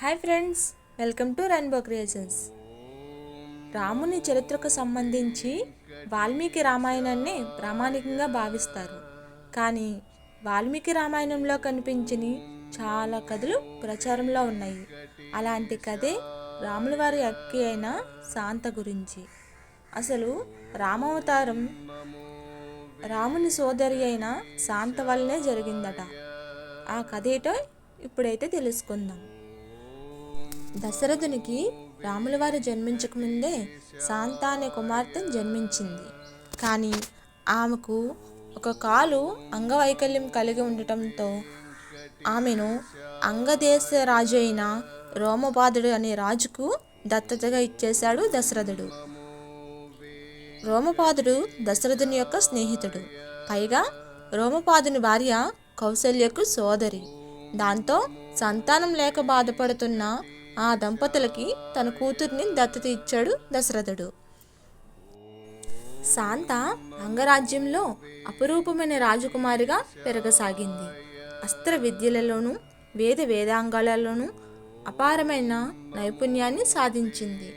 Hi friends welcome to rainbow creations రాముని చరిత్రకు సంబంధించి వాల్మీకి రామాయణాన్ని ప్రామాణికంగా భావిస్తారు. కానీ వాల్మీకి రామాయణంలో కనిపించని చాలా కథలు ప్రచారంలో ఉన్నాయి. అలాంటి కథే రాముల వారి అక్కి అయిన శాంత గురించి. అసలు రామావతారం రాముని సోదరి అయిన శాంత వల్లనే జరిగిందట. ఆ కథ ఏటో ఇప్పుడైతే తెలుసుకుందాం. దశరథునికి రాములవారు జన్మించకముందే శాంత అనే కుమార్తె జన్మించింది. కానీ ఆమెకు ఒక కాలు అంగవైకల్యం కలిగి ఉండటంతో ఆమెను అంగదేశ రాజు అయిన రోమపాదుడు అనే రాజుకు దత్తతగా ఇచ్చేశాడు దశరథుడు. రోమపాదుడు దశరథుని యొక్క స్నేహితుడు. పైగా రోమపాదుని భార్య కౌసల్యకు సోదరి. దాంతో సంతానం లేక బాధపడుతున్న ఆ దంపతులకి తన కూతుర్ని దత్తత ఇచ్చాడు దశరథుడు. శాంత అంగరాజ్యంలో అపురూపమైన రాజకుమారిగా పెరగసాగింది. అస్త్ర విద్యలలోనూ వేద వేదాంగాలలోనూ అపారమైన నైపుణ్యాన్ని సాధించింది.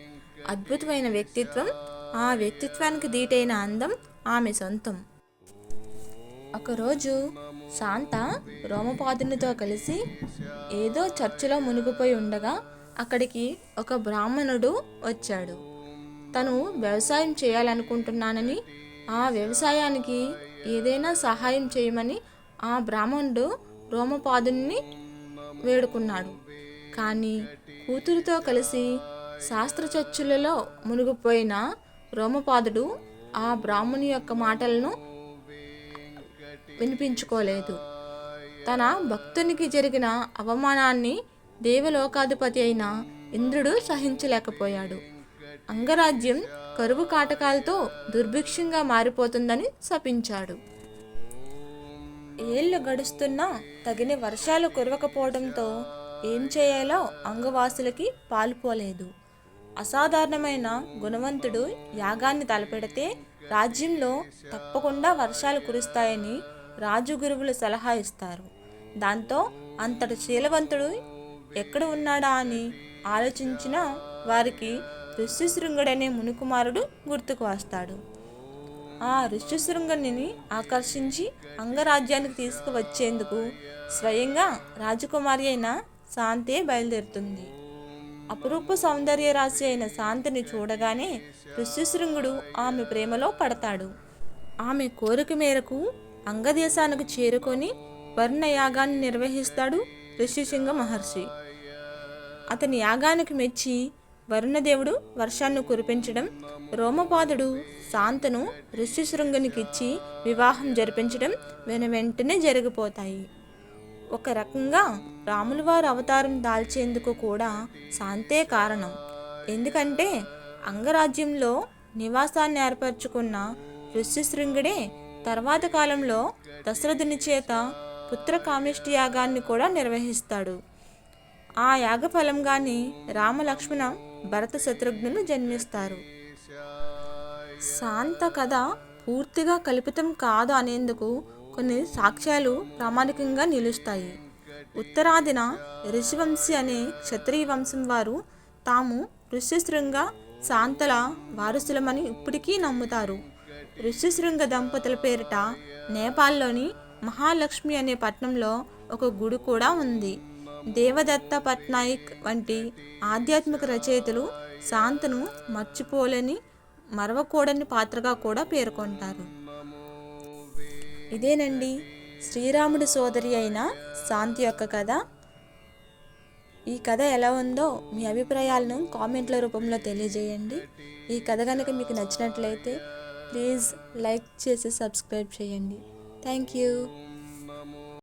అద్భుతమైన వ్యక్తిత్వం ఆ వ్యక్తిత్వానికి దీటైన అందం ఆమె సొంతం. ఒకరోజు శాంత రోమపాదునితో కలిసి ఏదో చర్చిలో మునిగిపోయి ఉండగా అక్కడికి ఒక బ్రాహ్మణుడు వచ్చాడు. తను వ్యవసాయం చేయాలనుకుంటున్నానని ఆ వ్యవసాయానికి ఏదైనా సహాయం చేయమని ఆ బ్రాహ్మణుడు రోమపాదుని వేడుకున్నాడు. కానీ కూతురుతో కలిసి శాస్త్రచర్చలలో మునిగిపోయిన రోమపాదుడు ఆ బ్రాహ్మణి యొక్క మాటలను వినిపించుకోలేదు. తన భక్తునికి జరిగిన అవమానాన్ని దేవలోకాధిపతి అయిన ఇంద్రుడు సహించలేకపోయాడు. అంగరాజ్యం కరువు కాటకాలతో దుర్భిక్షంగా మారిపోతుందని శపించాడు. ఏళ్ళు గడుస్తున్నా తగిన వర్షాలు కురవకపోవడంతో ఏం చేయాలో అంగవాసులకి పాలుపోలేదు. అసాధారణమైన గుణవంతుడు యాగాన్ని తలపెడితే రాజ్యంలో తప్పకుండా వర్షాలు కురుస్తాయని రాజుగురువులు సలహా ఇస్తారు. దాంతో అంతటి శీలవంతుడు ఎక్కడ ఉన్నాడా అని ఆలోచించిన వారికి ఋష్యశృంగుడనే మునికుమారుడు గుర్తుకు వస్తాడు. ఆ ఋష్యశృంగుని ఆకర్షించి అంగరాజ్యానికి తీసుకువచ్చేందుకు స్వయంగా రాజకుమారి అయిన శాంతే బయలుదేరుతుంది. అపురూప సౌందర్య రాశి అయిన శాంతిని చూడగానే ఋష్యశృంగుడు ఆమె ప్రేమలో పడతాడు. ఆమె కోరిక మేరకు అంగదేశానికి చేరుకొని వర్ణయాగాన్ని నిర్వహిస్తాడు ఋషిశృంగ మహర్షి. అతని యాగానికి మెచ్చి వరుణదేవుడు వర్షాన్ని కురిపించడం రోమపాదుడు శాంతను ఋష్యశృంగునికిచ్చి వివాహం జరిపించడం వెన వెంటనే జరిగిపోతాయి. ఒక రకంగా రాములవారు అవతారం దాల్చేందుకు కూడా శాంతే కారణం. ఎందుకంటే అంగరాజ్యంలో నివాసాన్ని ఏర్పరచుకున్న ఋష్యశృంగుడే తర్వాత కాలంలో దశరథుని చేత పుత్ర కామిష్టి యాగాన్ని కూడా నిర్వహిస్తాడు. ఆ యాగ ఫలంగానే రామలక్ష్మణ భరత శత్రుఘ్నులు జన్మిస్తారు. శాంత కథ పూర్తిగా కల్పితం కాదు అనేందుకు కొన్ని సాక్ష్యాలు ప్రామాణికంగా నిలుస్తాయి. ఉత్తరాదిన ఋషివంశి అనే క్షత్రియ వంశం వారు తాము ఋష్యశృంగ శాంతల వారసులమని ఇప్పటికీ నమ్ముతారు. ఋష్యశృంగ దంపతుల పేరిట నేపాల్లోని మహాలక్ష్మి అనే పట్టణంలో ఒక గుడి కూడా ఉంది. దేవదత్త పట్నాయక్ వంటి ఆధ్యాత్మిక రచయితలు శాంతను మర్చిపోలేని మరవకూడని పాత్రగా కూడా పేర్కొంటారు. ఇదేనండి శ్రీరాముడి సోదరి అయిన శాంతి యొక్క కథ. ఈ కథ ఎలా ఉందో మీ అభిప్రాయాలను కామెంట్ల రూపంలో తెలియజేయండి. ఈ కథ కనుక మీకు నచ్చినట్లయితే ప్లీజ్ లైక్ చేసి సబ్స్క్రైబ్ చేయండి. Thank you.